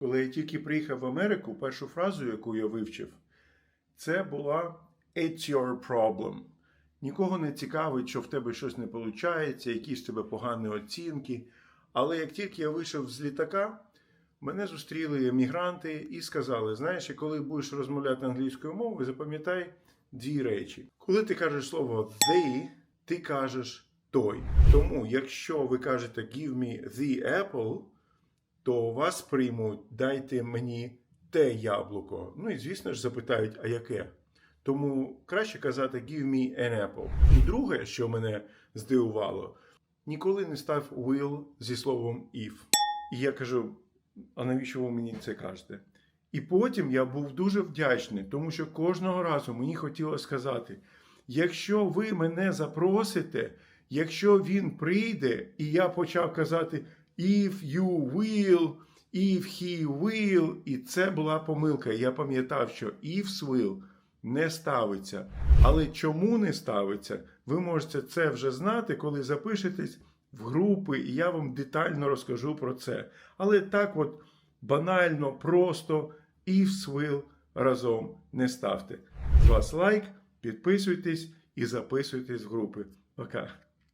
Коли я тільки приїхав в Америку, першу фразу, яку я вивчив, це була It's your problem. Нікого не цікавить, що в тебе щось не виходить, якісь в тебе погані оцінки. Але як тільки я вийшов з літака, мене зустріли емігранти і сказали: знаєш, коли будеш розмовляти англійською мовою, запам'ятай дві речі. Коли ти кажеш слово they, ти кажеш той. Тому, якщо ви кажете give me the apple, то вас приймуть дайте мені те яблуко. Ну і звісно ж запитають, а яке? Тому краще казати give me an apple. І друге, що мене здивувало, ніколи не став will зі словом if. І я кажу: а навіщо ви мені це кажете? І потім я був дуже вдячний, тому що кожного разу мені хотілося сказати: якщо ви мене запросите, якщо він прийде, і я почав казати if you will, if he will, і це була помилка. Я пам'ятав, що if will не ставиться. Але чому не ставиться? Ви можете це вже знати, коли запишетесь в групи, і я вам детально розкажу про це. Але так от банально, просто if will разом не ставте. З вас лайк, підписуйтесь і записуйтесь в групи. Пока.